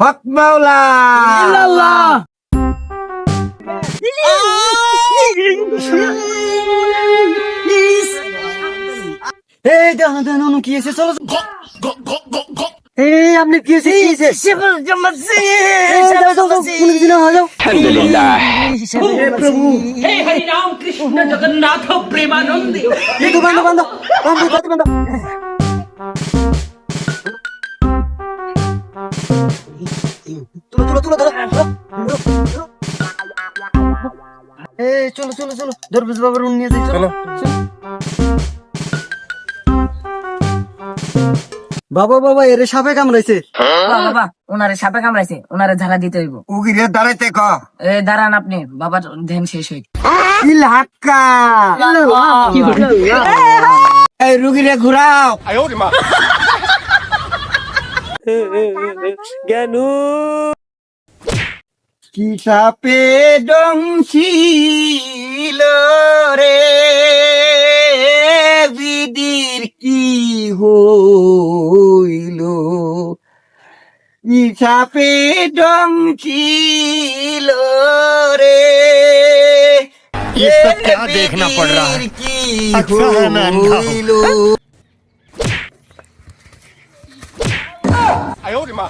হক মাওলা। Lala! কি আপনি কি প্রভু। জগন্নাথ বন্ধ বন্ধ বন্ধ। তুলো তুলো তুলো ধরো ধরো, ধরো, ধরো। এই চলো চলো চলো। দরবেশ বাবার উনি নিয়ে যাই চলো। বাবা বাবা এরে সাপে কামড়াইছে। বাবা, বাবা ওনারে সাপে কামড়াইছে ওনারে ঝাড়া দিতে হইব। উগিরে দাঁড়াইতে ক? এ দাঁড়ান আপনি বাবার ধ্যান শেষ হই ইলাকা এই রুগীরে ঘুরাও। কি সাপে ডংছিল রে বিদির কি হইল কি সাপে ডংছিল রে ये सब क्या देखना पड़ रहा है? কি अच्छा है मैं अंधा हूँ। 哎呦我的妈！